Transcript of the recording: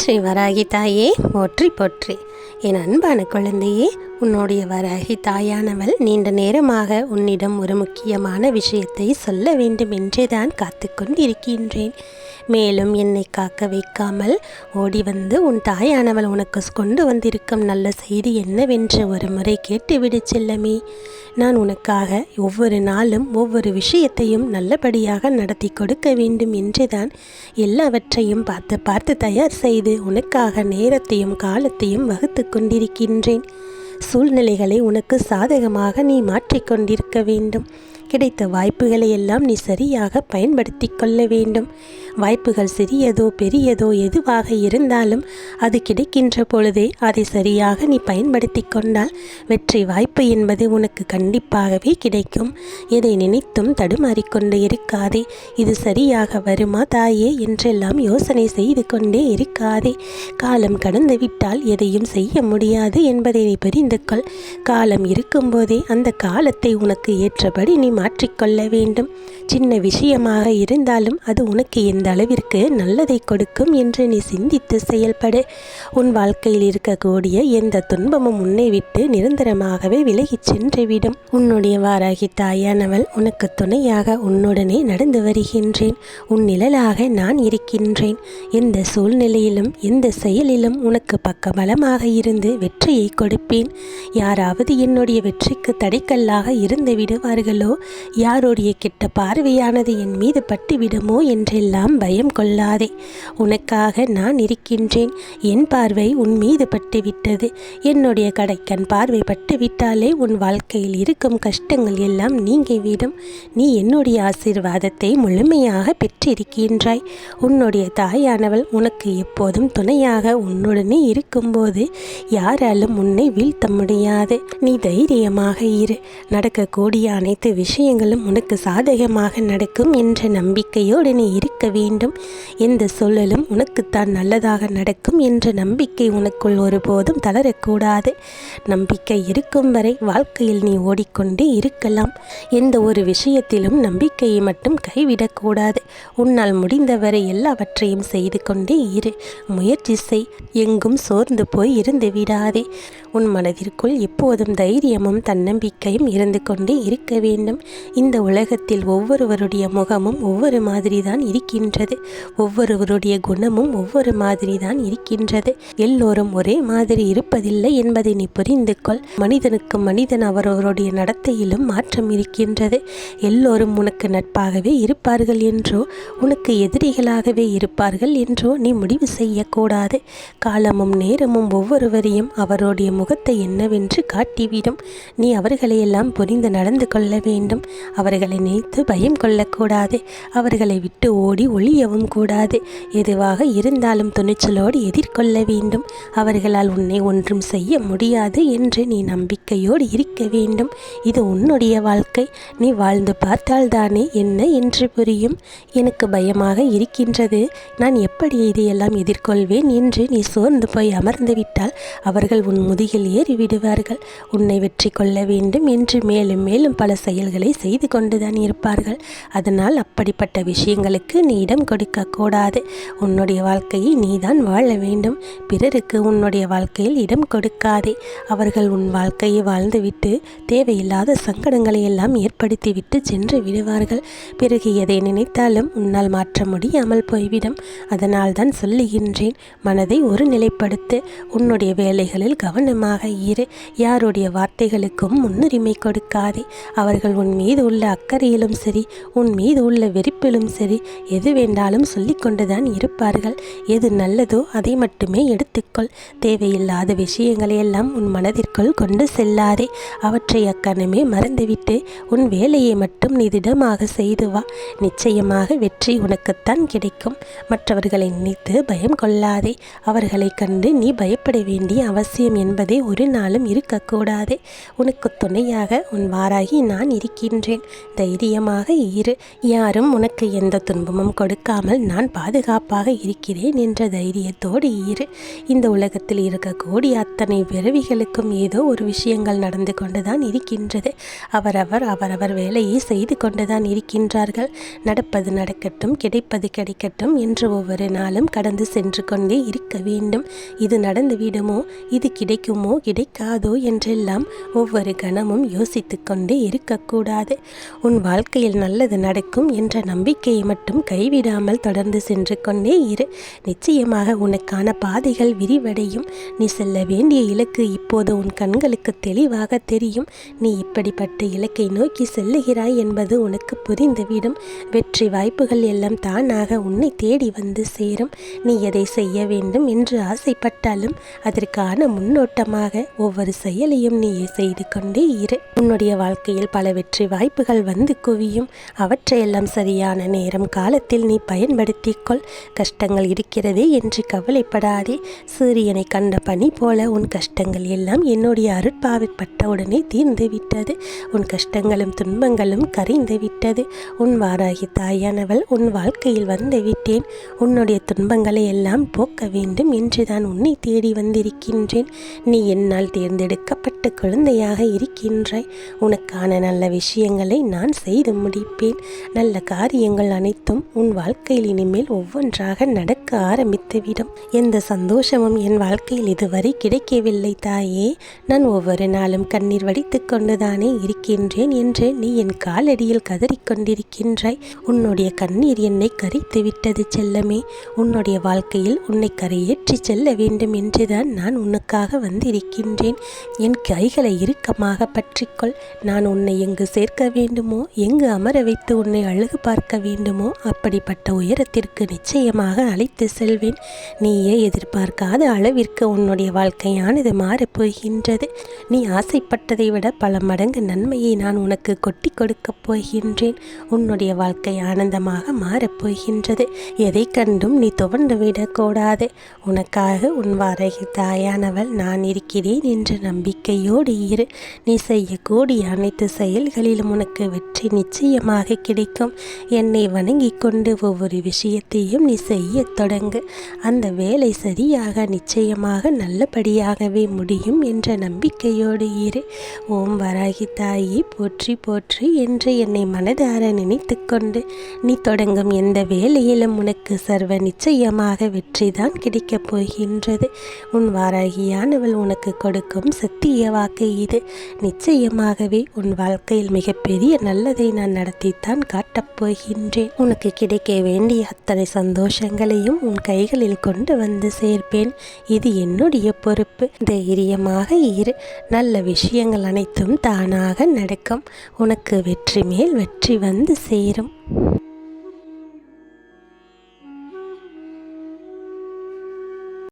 ஸ்ரீ வராகி தாயே போற்றி போற்றி. என் அன்பான குழந்தையே உன்னுடைய வரகி தாயானவள் நீண்ட நேரமாக உன்னிடம் ஒரு முக்கியமான விஷயத்தை சொல்ல வேண்டும் என்றே தான் காத்து கொண்டிருக்கின்றேன் மேலும் என்னை காக்க வைக்காமல் ஓடி வந்து உன் தாயானவள் உனக்கு கொண்டு வந்திருக்கும் நல்ல செய்தி என்னவென்று ஒரு முறை கேட்டுவிடு செல்லமே. நான் உனக்காக ஒவ்வொரு நாளும் ஒவ்வொரு விஷயத்தையும் நல்லபடியாக நடத்தி கொடுக்க வேண்டும் என்றுதான் எல்லாவற்றையும் பார்த்து பார்த்து தயார் செய்து உனக்காக நேரத்தையும் காலத்தையும் வகுத்து கொண்டிருக்கின்றேன். சூழ்நிலைகளை உனக்கு சாதகமாக நீ மாற்றிக்கொண்டிருக்க வேண்டும். கிடைத்த வாய்ப்புகளை எல்லாம் நீ சரியாக பயன்படுத்தி கொள்ள வேண்டும். வாய்ப்புகள் சிறியதோ பெரியதோ எதுவாக இருந்தாலும் அது கிடைக்கின்ற பொழுதே அதை சரியாக நீ பயன்படுத்தி கொண்டால் வெற்றி வாய்ப்பு என்பது உனக்கு கண்டிப்பாகவே கிடைக்கும். எதை நினைத்தும் தடுமாறிக்கொண்டு இருக்காதே. இது சரியாக வருமா தாயே என்றெல்லாம் யோசனை செய்து கொண்டே இருக்காதே. காலம் கடந்து விட்டால் எதையும் செய்ய முடியாது என்பதை நீ புரிந்து கொள். காலம் இருக்கும்போதே அந்த காலத்தை உனக்கு ஏற்றபடி நீ மாற்றிக்கொள்ள வேண்டும். சின்ன விஷயமாக இருந்தாலும் அது உனக்கு எந்த அளவிற்கு நல்லதை கொடுக்கும் என்று நீ சிந்தித்து செயல்படு. உன் வாழ்க்கையில் இருக்கக்கூடிய எந்த துன்பமும் உன்னை விட்டு நிரந்தரமாகவே விலகிச் சென்றுவிடும். உன்னுடைய வாராகி தாயானவள் உனக்கு துணையாக உன்னுடனே நடந்து வருகின்றேன். உன் நிழலாக நான் இருக்கின்றேன். எந்த சூழ்நிலையிலும் எந்த செயலிலும் உனக்கு பக்கபலமாக இருந்து வெற்றியை கொடுப்பேன். யாராவது என்னுடைய வெற்றிக்கு தடைக்கல்லாக இருந்து விடுவார்களோ யாருடைய கெட்ட பார்வையானது என் மீது பட்டுவிடுமோ என்றெல்லாம் பயம் கொள்ளாதே. உனக்காக நான் இருக்கின்றேன். என் பார்வை உன் மீது பட்டுவிட்டது. என்னுடைய கடைக்கன் பார்வை பட்டுவிட்டாலே உன் வாழ்க்கையில் இருக்கும் கஷ்டங்கள் எல்லாம் நீங்கிவிடும். நீ என்னுடைய ஆசீர்வாதத்தை முழுமையாக பெற்றிருக்கின்றாய். உன்னுடைய தாயானவள் உனக்கு எப்போதும் துணையாக உன்னுடனே இருக்கும்போது யாராலும் உன்னை வீழ்த்த முடியாது. நீ தைரியமாக இரு. நடக்கக்கூடிய அனைத்து விஷயம் விஷயங்களும் உனக்கு சாதகமாக நடக்கும் என்ற நம்பிக்கையோடு நீ இருக்க வேண்டும். எந்த சொல்லலும் உனக்குத்தான் நல்லதாக நடக்கும் என்ற நம்பிக்கை உனக்குள் ஒருபோதும் தளரக்கூடாது. நம்பிக்கை இருக்கும் வரை வாழ்க்கையில் நீ ஓடிக்கொண்டே இருக்கலாம். எந்த ஒரு விஷயத்திலும் நம்பிக்கையை மட்டும் கைவிடக்கூடாது. உன்னால் முடிந்தவரை எல்லாவற்றையும் செய்து கொண்டே இரு. முயற்சி செய். எங்கும் சோர்ந்து போய் இருந்து விடாதே. உன் மனதிற்குள் எப்போதும் தைரியமும் தன்னம்பிக்கையும் இருந்து கொண்டே இருக்க வேண்டும். இந்த உலகத்தில் ஒவ்வொருவருடைய முகமும் ஒவ்வொரு மாதிரி தான் இருக்கின்றது. ஒவ்வொருவருடைய குணமும் ஒவ்வொரு மாதிரி தான் இருக்கின்றது. எல்லோரும் ஒரே மாதிரி இருப்பதில்லை என்பதை நீ புரிந்து கொள். மனிதனுக்கு மனிதன் அவரவருடைய நடத்தையிலும் மாற்றம் இருக்கின்றது. எல்லோரும் உனக்கு நட்பாகவே இருப்பார்கள் என்றோ உனக்கு எதிரிகளாகவே இருப்பார்கள் என்றோ நீ முடிவு செய்யக்கூடாது. காலமும் நேரமும் ஒவ்வொருவரையும் அவருடைய முகத்தை என்னவென்று காட்டிவிடும். நீ அவர்களையெல்லாம் புரிந்து நடந்து கொள்ள வேண்டும். அவர்களை நினைத்து பயம் கொள்ளக்கூடாது. அவர்களை விட்டு ஓடி ஒளியவும் கூடாது. எதுவாக இருந்தாலும் துணிச்சலோடு எதிர்கொள்ள வேண்டும். அவர்களால் உன்னை ஒன்றும் செய்ய முடியாது என்று நீ நம்பிக்கையோடு இருக்க வேண்டும். இது உன்னுடைய வாழ்க்கை. நீ வாழ்ந்து பார்த்தால்தானே என்ன என்று புரியும். எனக்கு பயமாக இருக்கின்றது. நான் எப்படி இதையெல்லாம் எதிர்கொள்வேன் என்று நீ சோர்ந்து போய் அமர்ந்துவிட்டால் அவர்கள் உன் முதுகில் ஏறி விடுவார்கள் உன்னை வெற்றி கொள்ள வேண்டும் என்று மேலும் மேலும் பல செயல்களை செய்து கொண்டுதான் இருப்பார்கள். அதனால் அப்படிப்பட்ட விஷயங்களுக்கு நீ இடம் கொடுக்கக்கூடாது. உன்னுடைய வாழ்க்கையை நீதான் வாழ வேண்டும். பிறருக்கு உன்னுடைய வாழ்க்கையில் இடம் கொடுக்காதே. அவர்கள் உன் வாழ்க்கையை வாழ்ந்துவிட்டு தேவையில்லாத சங்கடங்களை எல்லாம் ஏற்படுத்திவிட்டு சென்று விடுவார்கள். பிறகு எதை நினைத்தாலும் உன்னால் மாற்ற முடியாமல் போய்விடும். அதனால் தான் சொல்லுகின்றேன் மனதை ஒரு நிலைப்படுத்து உன்னுடைய வேலைகளில் கவனமாக இரு. யாருடைய வார்த்தைகளுக்கும் முன்னுரிமை கொடுக்காதே. அவர்கள் உன் மீது உள்ள அக்கறையிலும் சரி உன் மீது உள்ள வெறுப்பிலும் சரி எது வேண்டாலும் சொல்லிக்கொண்டுதான் இருப்பார்கள். எது நல்லதோ அதை மட்டுமே எடுத்துக்கொள். தேவையில்லாத விஷயங்களை எல்லாம் உன் மனதிற்குள் கொண்டு செல்லாதே. அவற்றை அக்கணமே மறந்துவிட்டு உன் வேலையை மட்டும் நிதிடமாக செய்து வா. நிச்சயமாக வெற்றி உனக்குத்தான் கிடைக்கும். மற்றவர்களை நினைத்து பயம் கொள்ளாதே. அவர்களை கண்டு நீ பயப்பட வேண்டிய அவசியம் என்பதே ஒரு நாளும் இருக்கக்கூடாது. உனக்கு துணையாக உன் வாராகி நான் இருக்கிறேன். இருக்கின்றேன். தைரியமாக இரு. யாரும் உனக்கு எந்த துன்பமும் கொடுக்காமல் நான் பாதுகாப்பாக இருக்கிறேன் என்ற தைரியத்தோடு இரு. இந்த உலகத்தில் இருக்கக்கூடிய அத்தனை பிறவிகளுக்கும் ஏதோ ஒரு விஷயங்கள் நடந்து கொண்டுதான் இருக்கின்றது. அவரவர் அவரவர் வேலையை செய்து கொண்டுதான் இருக்கின்றார்கள். நடப்பது நடக்கட்டும் கிடைப்பது கிடைக்கட்டும் என்று ஒவ்வொரு நாளும் கடந்து சென்று கொண்டே இருக்க வேண்டும். இது நடந்து விடுமோ? இது கிடைக்குமோ? கிடைக்காதோ? என்றெல்லாம் ஒவ்வொரு கணமும் யோசித்து கொண்டே இருக்கக்கூடாது. உன் வாழ்க்கையில் நல்லது நடக்கும் என்ற நம்பிக்கையை மட்டும் கைவிடாமல் தொடர்ந்து சென்று கொண்டே இரு. நிச்சயமாக உனக்கான பாதைகள் விரிவடையும். நீ செல்ல வேண்டிய இலக்கு இப்போது உன் கண்களுக்கு தெளிவாக தெரியும். நீ இப்படிப்பட்ட இலக்கை நோக்கி செல்லுகிறாய் என்பது உனக்கு புரிந்துவிடும். வெற்றி வாய்ப்புகள் எல்லாம் தானாக உன்னை தேடி வந்து சேரும். நீ எதை செய்ய வேண்டும் என்று ஆசைப்பட்டாலும் அதற்கான முன்னோட்டமாக ஒவ்வொரு செயலையும் நீ செய்து கொண்டே இரு. உன்னுடைய வாழ்க்கையில் பல வெற்றி வாய்ப்புகள் வந்து குவியும். அவற்றையெல்லாம் சரியான நேரம் காலத்தில் நீ பயன்படுத்திக்கொள் கஷ்டங்கள் இருக்கிறதே என்று கவலைப்படாதே. சூரியனை கண்ட பனி போல உன் கஷ்டங்கள் எல்லாம் என்னுடைய அருட்பாவிற்பட்டவுடனே தீர்ந்து விட்டது உன் கஷ்டங்களும் துன்பங்களும் கரைந்து விட்டது உன் வாராகி தாயானவள் உன் வாழ்க்கையில் வந்து விட்டேன் உன்னுடைய துன்பங்களை எல்லாம் போக்க வேண்டும் என்று தான் உன்னை தேடி வந்திருக்கின்றேன். நீ என்னால் தேர்ந்தெடுக்கப்பட்ட குழந்தையாக இருக்கின்றாய். உனக்கான நல்ல விஷயம் விஷயங்களை நான் செய்து முடிப்பேன். நல்ல காரியங்கள் அனைத்தும் உன் வாழ்க்கையில் இனிமேல் ஒவ்வொன்றாக நடக்க ஆரம்பித்துவிடும். எந்த சந்தோஷமும் என் வாழ்க்கையில் இதுவரை கிடைக்கவில்லை தாயே. நான் ஒவ்வொரு நாளும் கண்ணீர் வடித்து கொண்டுதானே இருக்கின்றேன் என்று நீ என் காலடியில் கதறிக்கொண்டிருக்கின்றாய் உன்னுடைய கண்ணீர் என்னை கரித்து விட்டது செல்லமே. உன்னுடைய வாழ்க்கையில் உன்னை கரையேற்றி செல்ல வேண்டும் என்றுதான் நான் உனக்காக வந்திருக்கின்றேன். என் கைகளை இறுக்கமாக பற்றிக்கொள். நான் உன்னை எங்கு சேர்க்க வேண்டுமோ? எங்கு அமர வைத்து உன்னை அழகு பார்க்க வேண்டுமோ? அப்படிப்பட்ட உயரத்திற்கு நிச்சயமாக அழைத்து செல்வேன். நீயே எதிர்பார்க்காத அளவிற்கு உன்னுடைய வாழ்க்கையானது மாறப்போகின்றது நீ ஆசைப்பட்டதை விட பல மடங்கு நன்மையை நான் உனக்கு கொட்டி கொடுக்கப் போகின்றேன். உன்னுடைய வாழ்க்கை ஆனந்தமாக மாறப்போகின்றது எதை கண்டும் நீ துவண்டு விடக்கூடாது உனக்காக உன் வாரகி தாயானவள் நான் இருக்கிறேன் என்ற நம்பிக்கையோடு இரு. நீ செய்யக்கூடிய அனைத்து செயல்களிலும் உனக்கு வெற்றி நிச்சயமாக கிடைக்கும். என்னை வணங்கி கொண்டு ஒவ்வொரு விஷயத்தையும் நீ செய்ய தொடங்கு. அந்த வேலை சரியாக நிச்சயமாக நல்லபடியாகவே முடியும் என்ற நம்பிக்கையோடு இரு. ஓம் வராகி தாயி போற்றி போற்றி என்று என்னை மனதார நினைத்து கொண்டு நீ தொடங்கும் எந்த வேலையிலும் உனக்கு சர்வ நிச்சயமாக வெற்றிதான் கிடைக்கப் போகின்றது. உன் வாராகியானவள் உனக்கு கொடுக்கும் சத்திய வாக்கு இது. நிச்சயமாகவே உன் வாழ்க்கையில் மிகப்பெரிய நல்லதை நான் நடத்தித்தான் காட்டப் போகின்றேன். உனக்கு கிடைக்க வேண்டிய அத்தனை சந்தோஷங்களையும் உன் கைகளில் கொண்டு வந்து சேர்ப்பேன். இது என்னுடைய பொறுப்பு. தைரியமாக இரு. நல்ல விஷயங்கள் அனைத்தும் தானாக நடக்கும். உனக்கு வெற்றி மேல் வெற்றி வந்து சேரும்.